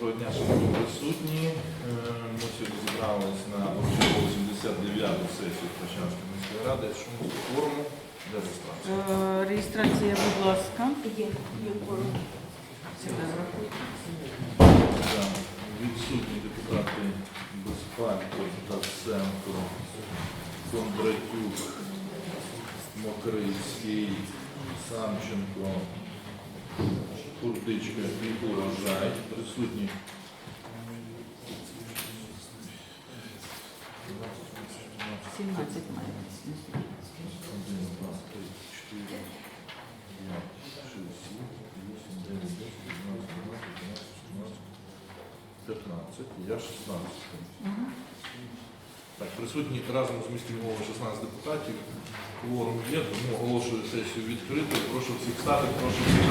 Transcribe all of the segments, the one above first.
Доброго дня, шановні присутні. Е, Ми сьогодні зібрались на чергову 79-ту сесію Прощанської міської ради. Ми по форуму, де реєстрація? Е, Реєстрація, будь ласка. Є, є форум. Да. Відсутні депутати Безпалько, Таценко, Кондратюк, Мокрицький, Самченко, Куртичка, Нікола урожай, присутні. Я 16. Так, присутні разом з міським головою 16 депутатів. Кворум є, тому оголошую сесію відкритою. Прошу всіх стати, прошу всіх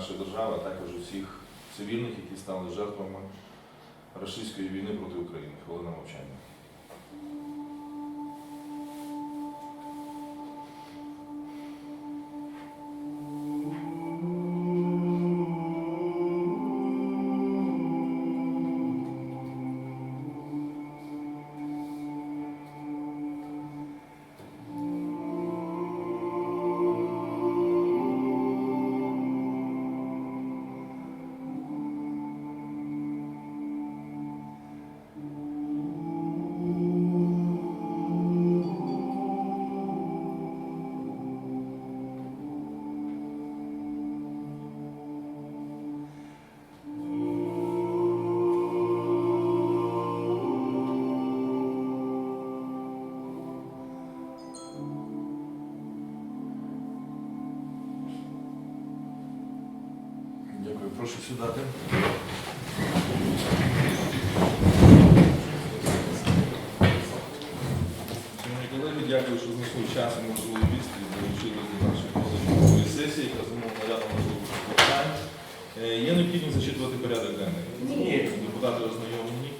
нашої держави, а також усіх цивільних, які стали жертвами російської війни проти України. Хвилина мовчання. Сідати. Колеги, дякую, що знайшли час і можливість і долучили до нашої позачергової сесії, яка зумовлена рядом важливих питань. Е, Є необхідність зачитувати порядок денний? Ні. Депутати ознайомлені.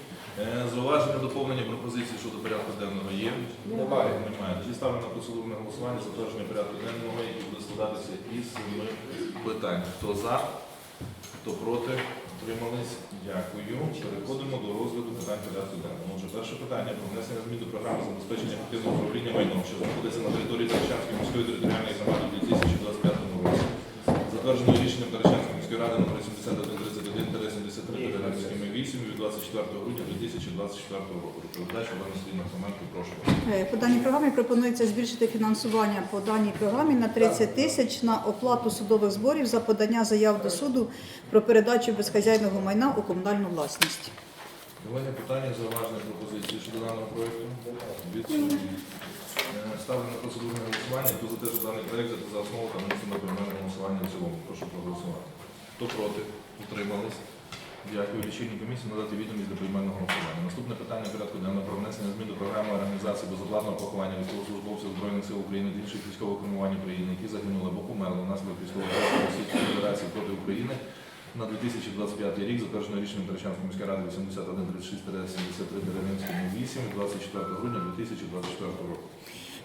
Е, Зауваження, доповнення пропозицій щодо порядку денного є? Немає. Немає. Тоді ставлю на процедурне голосування затвердження порядку денного, який буде складатися із семи питань. Хто за? Хто проти? Утримались? Дякую. Переходимо до розгляду питань порядку денного. Отже, перше питання про внесення змін до програми забезпечення ефективного управління майном, що знаходиться на території Тарчанської міської територіальної громади у 2025 році. Затверджено рішенням Таращанської міської ради номер 7131 73 8 від 24 грудня 2024 року. Доповідач Олена Сергійовна Хоменко, прошу. Е, По даній програмі пропонується збільшити фінансування по даній програмі на 30 тисяч на оплату судових зборів за подання заяв до суду про передачу безхазяйного майна у комунальну власність. Колеги, питання, зауваження, пропозиції щодо даного проєкту? Відсутні. Е, Ставлю на процедурне голосування. Хто за те, що даний взяти за основу та на поіменне голосування в цілому? Прошу проголосувати. Хто проти? Утримались? Дякую. Лічильній комісії надати відомість до поіменного голосування. Наступне питання порядку денного про внесення змін до програми організації безоплатного поховання військовослужбовців Збройних сил України та інших військових формувань України, які загинули або померли внаслідок військової агресії Російської Федерації проти України на 2025 рік, затверджено рішенням Таращанської міської ради 8136 73 8 24 грудня 2024 року.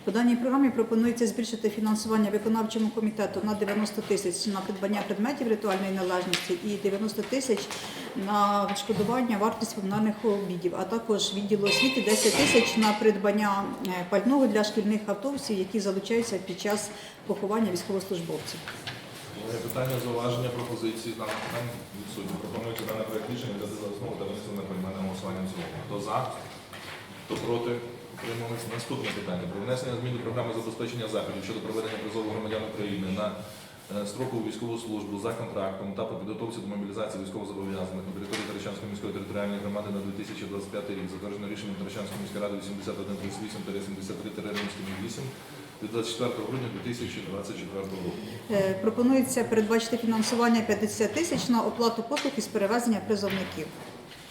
По даній програмі пропонується збільшити фінансування виконавчому комітету на 90 тисяч на придбання предметів ритуальної належності і 90 тисяч на відшкодування вартості комунальних обідів, а також відділу освіти 10 тисяч на придбання е, пального для шкільних автобусів, які залучаються під час поховання військовослужбовців. Питання, зауваження, пропозиції з даних питань відсутні. Пропонується дане проект рішення взяти за основу та винести на поіменне голосування в цілому. Хто за? Хто проти? Утримались. Наступне питання. Про внесення змін до програми забезпечення заходів щодо проведення призову громадян України на е, строкову військову службу за контрактом та по підготовці до мобілізації військовозобов'язаних на території Таращанської міської територіальної громади на 2025 рік, затверджено рішенням Таращанської міської ради 8138-73 від 24 грудня 2024 року. Е, Пропонується передбачити фінансування 50 тисяч на оплату послуг із перевезення призовників.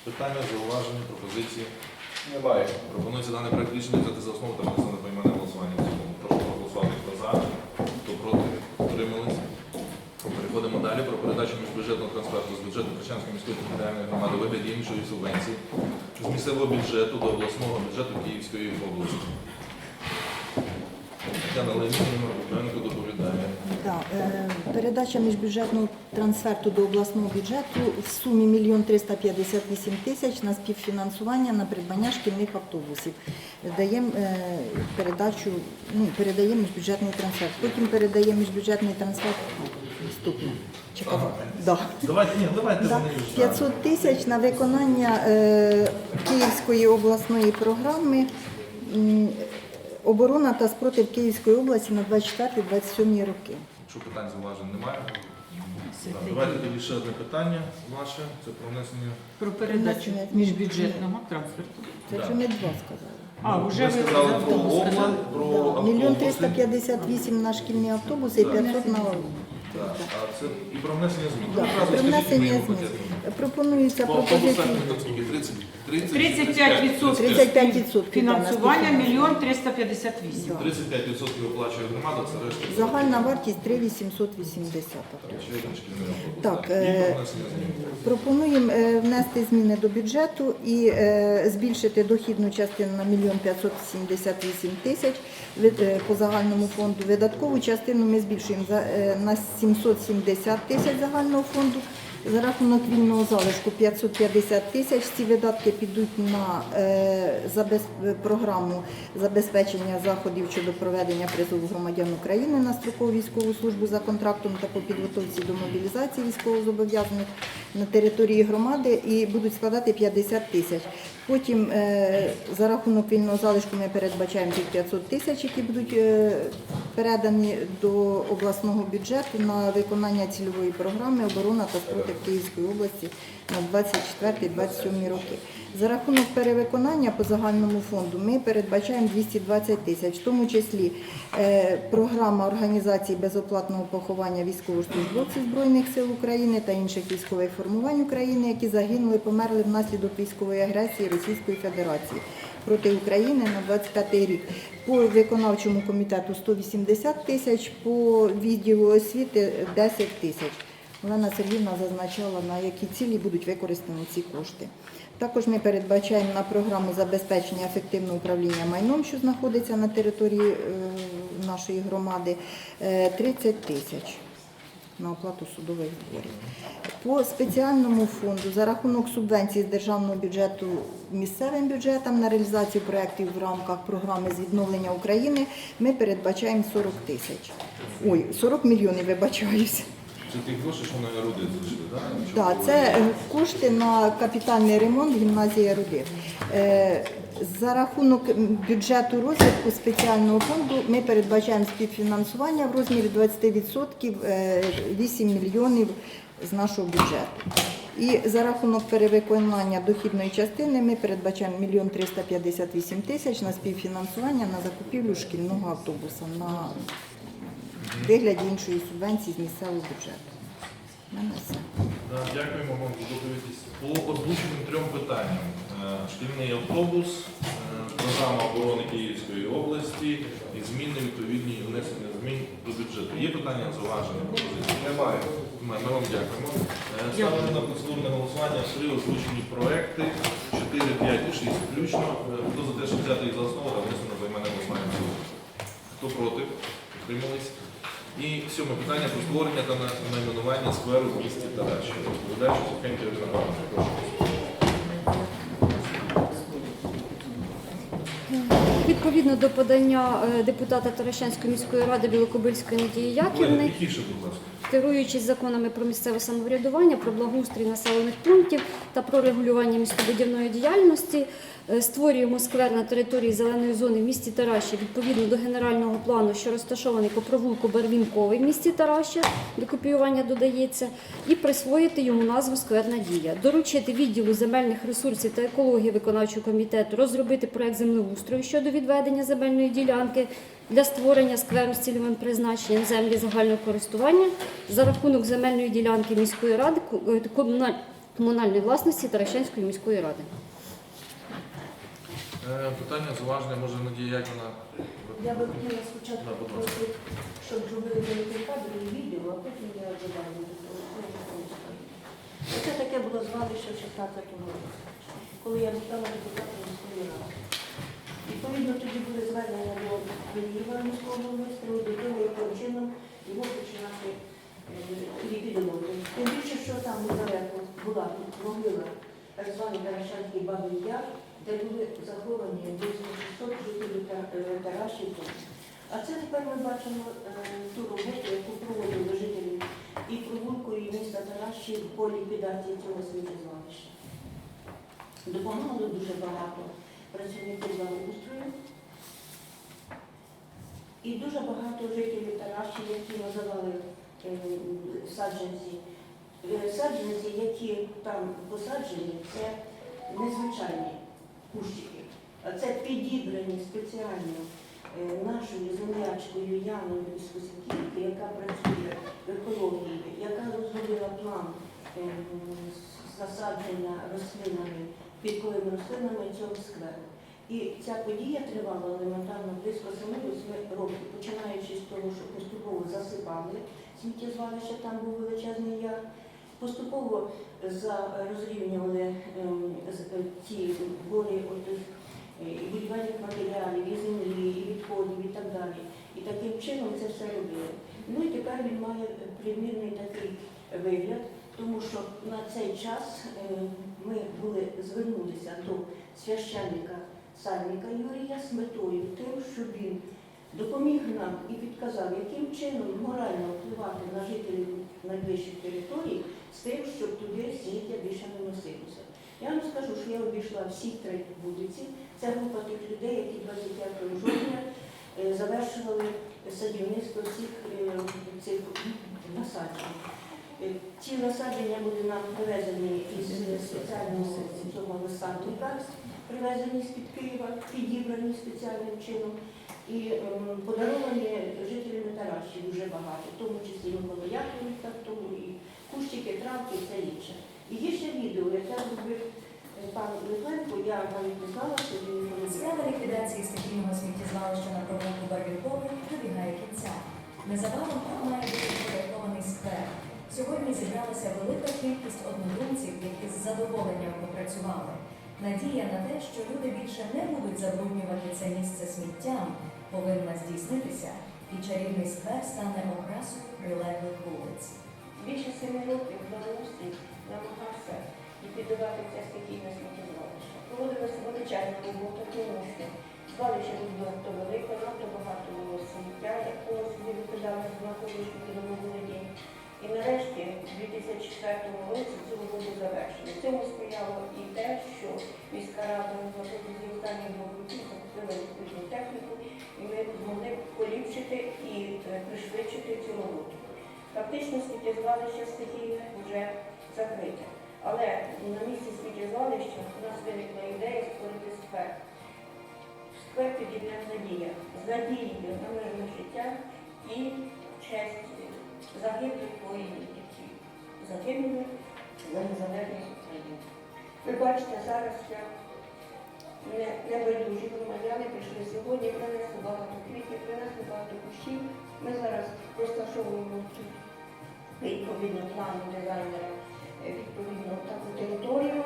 Питання, зауваження, пропозиції? Немає. Пропонується даний проект рішення взяти за основу та внести на поіменне голосування. в цілому. Прошу проголосувати, хто за, хто проти, утримались. Переходимо далі про передачу міжбюджетного транспорту з бюджету Кричанської міської територіальної громади вигляді іншої субвенції з місцевого бюджету до обласного бюджету Київської області. Тетяна Леонідівна Руденко доповідає. Да, е, передача міжбюджетного трансферту до обласного бюджету в сумі 1 358 тисяч на співфінансування на придбання шкільних автобусів. Даємо е, передачу, ну, передаємо міжбюджетний трансферт. Потім передаємо міжбюджетний трансферт наступне. Чекай. Ага. Да. Давайте, ні, давайте Да. вони ж 500 тисяч на виконання е, Київської обласної програми м, оборона та спротив Київської області на 24-27 роки. Якщо питань зауважень немає, так, давайте тоді ще одне питання ваше. Це про внесення. Про передачу міжбюджетного транспорту. Це вже не два сказали. А, Ну, вже сказали про автобус обла, про Да. Мільйон автобуси. 358 на шкільні автобуси і Так. 500 на Так, а це і про внесення змін. Да, одразу Про скажіть внесення змін. Пропонується По там скільки? 30? 30? 35% 35% фінансування мільйон 358. Да. 35% оплачує громада, це решта. Загальна вартість 3880. Ще один шкільний. Так, І е, про внесення змін. Пропонуємо е, внести зміни до бюджету і е, збільшити дохідну частину на 1 578 тисяч від- е, по загальному фонду. Видаткову частину ми збільшуємо за- е, на 770 тисяч загального фонду. За рахунок вільного залишку 550 тисяч. Ці видатки підуть на е, програму забезпечення заходів щодо проведення призову громадян України на строкову військову службу за контрактом та по підготовці до мобілізації військовозобов'язаних на території громади і будуть складати 50 тисяч. Потім е, за рахунок вільного залишку ми передбачаємо тих 500 тисяч, які будуть е, передані до обласного бюджету на виконання цільової програми оборона та спротив Київської області на 24-27 роки. За рахунок перевиконання по загальному фонду ми передбачаємо 220 тисяч, в тому числі е, програма організації безоплатного поховання військовослужбовців Збройних сил України та інших військових формувань України, які загинули, померли внаслідок військової агресії Російської Федерації проти України на 25 рік. По виконавчому комітету 180 тисяч, по відділу освіти 10 тисяч. Олена Сергіївна зазначала, на які цілі будуть використані ці кошти. Також ми передбачаємо на програму забезпечення ефективного управління майном, що знаходиться на території е, нашої громади, е, 30 тисяч на оплату судових зборів. По спеціальному фонду за рахунок субвенцій з державного бюджету місцевим бюджетам на реалізацію проєктів в рамках програми з відновлення України ми передбачаємо 40 тисяч. Ой, 40 мільйонів, вибачаюся. Це ті гроші, що на ерудит зайшли, так? Так, це е, кошти на капітальний ремонт гімназії Рудив. Е, За рахунок бюджету розвитку спеціального фонду ми передбачаємо співфінансування в розмірі 20%, е, 8 мільйонів з нашого бюджету. І за рахунок перевиконання дохідної частини ми передбачаємо 1 358 тисяч на співфінансування на закупівлю шкільного автобуса на вигляді іншої субвенції з місцевого бюджету. У мене все. Да, Дякуємо вам за доповідь. По озвученим трьом питанням. Е, Шкільний автобус, е, програма оборони Київської області і зміни відповідні внесення змін до бюджету. Є питання зауваження? пропозиції? Немає. Ми ми вам дякуємо. Е, Ставимо на процедурне голосування три озвучені проекти 4, 5 і 6 включно. Е, Хто за те, щоб взяти їх за основу та внесено за мене голосування? Хто проти? Утримались? І сьоме питання про створення та на- найменування скверу в місті Тараші. Відповідаючи Павловна, прошу. Відповідно до подання е, депутата Таращанської міської ради Білокобильської Надії Яківни, керуючись законами про місцеве самоврядування, про благоустрій населених пунктів та про регулювання містобудівної діяльності, створюємо сквер на території зеленої зони в місті Тараші відповідно до генерального плану, що розташований по провулку Барвінковий в місті Тараші, до копіювання додається, і присвоїти йому назву Сквер Надія, доручити відділу земельних ресурсів та екології виконавчого комітету розробити проект землеустрою щодо відведення земельної ділянки для створення скверу з цільовим призначенням землі загального користування за рахунок земельної ділянки міської ради е, комунальної власності Таращанської міської ради. Е, Питання, зауваження, може Надія Яківна? Я би хотіла спочатку попросити, щоб зробили великий кадр і відео, а потім я додам. Це таке було звалище в 16-му році, коли я стала депутатом міської ради. Відповідно, тоді були звернення до Києва міського міністра, до того, яким чином його починати е. Тим більше, що там недалеко була могила так званий Таращанський Бабий Яр, де були заховані близько 600 жителів е, А це тепер ми бачимо е, ту роботу, яку проводили жителі і провулку, і міста Тараші по ліквідації цього сміттєзвалища. Допомагало дуже багато працівників благоустрою і дуже багато жителів Тараші, які називали е, саджанці. Саджанці, які там посаджені, це незвичайні кущики, а це підібрані спеціально е, нашою землячкою Яною з Косяківки, яка працює в екології, яка розробила план е, засадження рослинами, квітковими рослинами цього скверу. І ця подія тривала елементарно близько 7-8 років, починаючи з того, що поступово засипали сміттєзвалище, там був величезний яр, поступово розрівнювали ем, ці отих, е, будівельних матеріалів, і землі, і відходів, і так далі. І таким чином це все робили. Ну і тепер він має примірний такий вигляд, тому що на цей час е, ми були звернулися до священника Сальника Юрія з метою тим, щоб він допоміг нам і підказав, яким чином морально впливати на жителів найближчих територій з тим, щоб туди сміття більше не носилося. Я вам скажу, що я обійшла всі три вулиці. Це група тих людей, які 25 жовтня е, завершували садівництво цих, е, цих насаджень. Е, Ці насадження були нам привезені із спеціального цього висадника, привезені з-під Києва, підібрані спеціальним чином. І ем, подаровані жителями Тараші дуже багато, в тому числі Микола Яковлевич, так тому і кущики, травки і все інше. І є ще відео, яке зробив е, пан Литвенко, я не знала, що він. Справа ліквідації стихійного сміттєзвалища на провулку Барвінковий добігає кінця. Незабаром тут має бути проєктований сквер. Сьогодні зібралася велика кількість однодумців, які з задоволенням попрацювали. Надія на те, що люди більше не будуть забруднювати це місце сміттям, повинна здійснитися, і чарівний сквер стане окрасою прилеглих вулиць. Більше семи років благоустрій намагався ліквідувати це стихійне сміттєзвалище. Проводилася величезна робота, тому звалище було надто велике, надто багато було сміття, якого собі викидали з знаковищу відомого день. І нарешті, в 2004 році цю роботу завершили. Цьому сприяло і те, що міська рада на протязі останніх років закупила відповідну техніку, і ми змогли поліпшити і пришвидшити цю роботу. Фактично сміттєзвалище стихійне вже закрите. Але на місці сміттєзвалища у нас виникла ідея створити сквер. Сквер підібне надія з надією на мирне життя і честь загиблих воїнів, які загинули за незалежність України. Ви бачите, зараз я не, небайдужі громадяни прийшли сьогодні, принесли багато квітів, принесли багато кущів. Ми зараз розташовуємо тут відповідно плану дизайнера відповідно таку територію.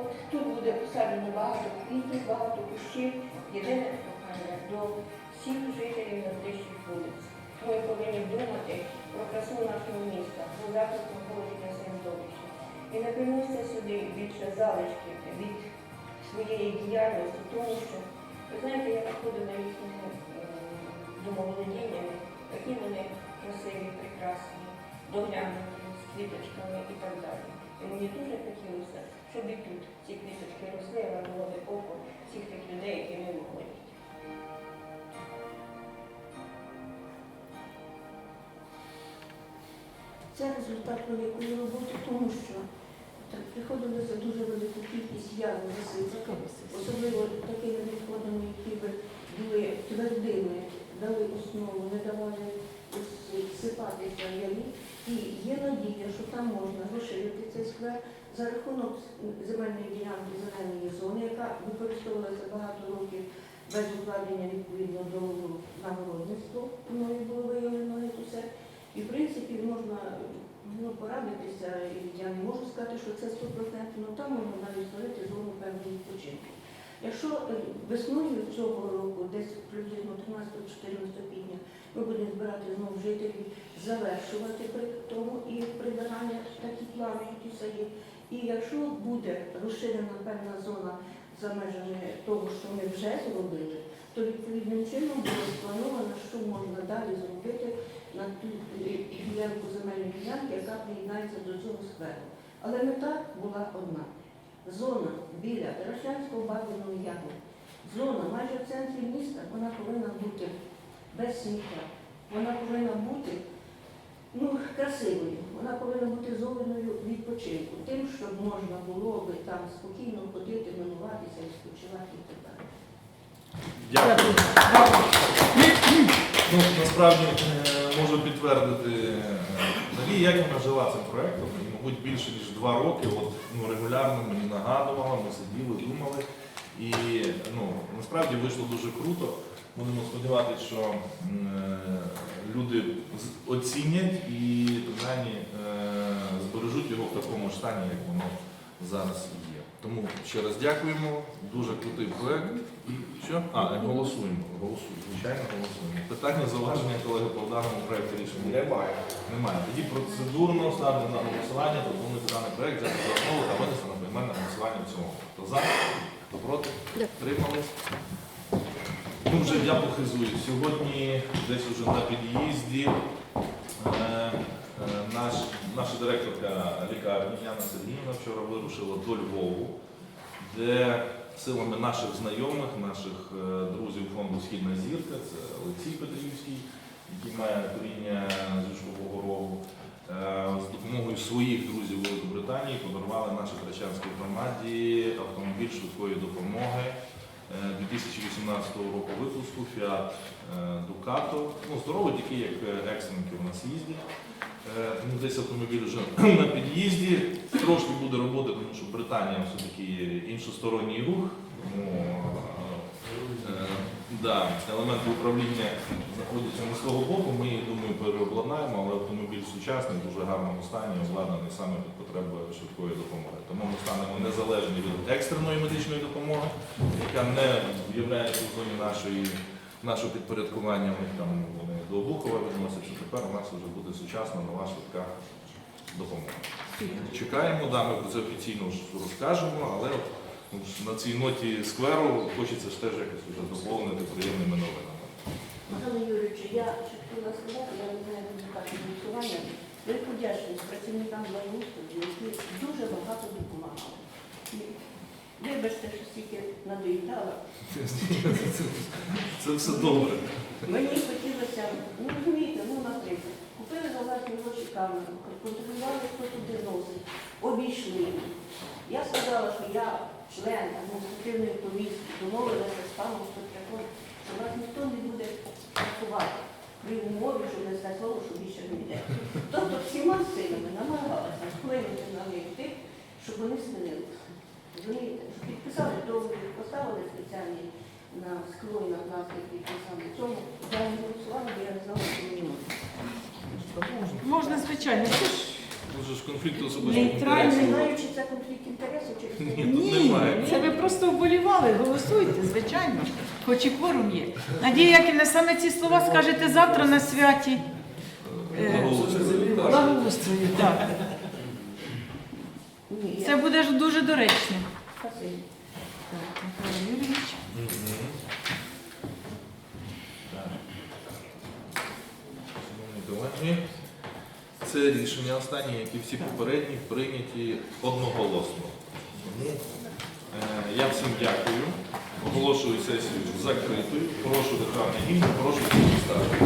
От тут буде посаджено багато квітів, багато кущів. Єдине прохання до всіх жителів найближчих вулиць. Ми повинні думати про красу нашого міста, про захист навколишнього середовища. І не приносити сюди більше залишків від своєї діяльності, тому що, ви знаєте, я приходила їхніми е, домоволодіннями, які вони красиві, прекрасні, доглянуті, з квіточками і так далі. І мені дуже хотілося, щоб і тут ці квіточки росли, радували око всіх тих людей, які ми ходять. Це результат великої роботи, тому що так, приходилося дуже велику кількість ягод засипати, особливо такими відходами, які би були твердими, дали основу, не давали сипатися в ямі. І є надія, що там можна розширити цей сквер за рахунок земельної ділянки зеленої зони, яка використовувалася багато років без укладення відповідно договору на городництво. Мною було виявлено все. І в принципі можна ну, порадитися, і я не можу сказати, що це 100%, але там можна навіть створити зону певного відпочинку. Якщо е, весною цього року, десь приблизно 13-14 квітня, ми будемо збирати знову жителів, завершувати при тому і прибирання такі плани, які є. І якщо буде розширена певна зона за межами того, що ми вже зробили, то відповідним чином було сплановано, що можна далі зробити на ту е, ділянку земельної ділянки, яка приєднається до цього скверу. Але мета була одна. Зона біля Таращанського бабиного яру, зона майже в центрі міста, вона повинна бути без сміття. Вона повинна бути ну, красивою, вона повинна бути зоною відпочинку, тим, щоб можна було би там спокійно ходити, минуватися, відпочивати і так далі. Дякую. Ну, насправді е, можу підтвердити, е, Надія Яківна жила цим проєктом, і, мабуть, більше ніж два роки. От, ну, регулярно мені нагадувала, ми сиділи, думали. І ну, насправді вийшло дуже круто. Будемо сподіватися, що е, люди оцінять і принаймні е, збережуть його в такому ж стані, як воно зараз є. Тому ще раз дякуємо. Дуже крутий проект. І що? А, голосуємо. Голосуємо. Звичайно, голосуємо. Питання зауваження колеги по даному проекту рішення немає. Немає. Тоді процедурно ставлю на голосування, пропонується даний проект взяти за основу та винести на поіменне голосування в цьому. Хто за? Хто проти? Тримались? Ну, вже я похизую. Сьогодні десь уже на під'їзді е, наш, наша директорка лікарні Яна Сергіївна вчора вирушила до Львову, де силами наших знайомих, наших е, друзів фонду Східна зірка, це Олексій Петрівський, який має коріння з Юшкового рогу, е, з допомогою своїх друзів Великобританії подарували нашій Трачанській громаді автомобіль швидкої допомоги. Е, 2018 року випуску Fiat е, Ducato. Ну, здоровий, такий, як е, екстренки у нас їздять. Е, Тому десь автомобіль вже на під'їзді. Трошки буде роботи, тому що Британія все-таки іншосторонній рух. Тому, е, е, да, елементи управління знаходяться не з боку. Ми їх, думаю, переобладнаємо, але автомобіль сучасний, в дуже гарному стані, обладнаний саме під потреби швидкої допомоги. Тому ми станемо незалежні від екстреної медичної допомоги, яка не є в зоні нашої, нашого підпорядкування. Ми там вони до Обухова відносяться. Тепер у нас вже буде сучасна нова швидка допомога. Чекаємо, да, ми про це офіційно розкажемо, але на цій ноті скверу хочеться ж теж якось вже доповнити приємними новинами. Михайло Юрійович, я ще хотіла сказати, я не знаю результати голосування. Велику вдячність працівникам благоустрою, які дуже багато допомагали. Вибачте, що стільки надоїдала. Це все добре. Мені хотілося, ну розумієте, ну наприклад, купили за власні гроші камеру, контролювали, хто туди носить, обійшли. Я сказала, що я член адміністративної комісії, домовилася з паном Сотряком, що вас ніхто не буде працювати при умові, що не сказало, що більше не йде. Тобто всіма силами намагалася вплинути на них тих, щоб вони змінилися. Розумієте? Підписали договір, поставили спеціальні на скло і на пластик підписали. Цьому я не голосувала, бо я не знала, що мені можна. Можна, звичайно. Це ж Тут же ж конфлікт особистих Нейтральний. Я не інтересів. знаю, чи це конфлікт інтересів, чи це Ні, тут немає. Це ви просто вболівали, голосуйте, звичайно. Хоч і кворум є. Надія Яківна, саме ці слова скажете завтра на святі. Е, Наголошую. Благоустрою, так. Ні, Це я буде ж дуже доречно. спасибі. Так, Михайло Юрійович. Це рішення останнє, як і всі попередні, прийняті одноголосно. Тому е, я всім дякую. Оголошую сесію закритою. Прошу державний гімн, прошу всіх ставити.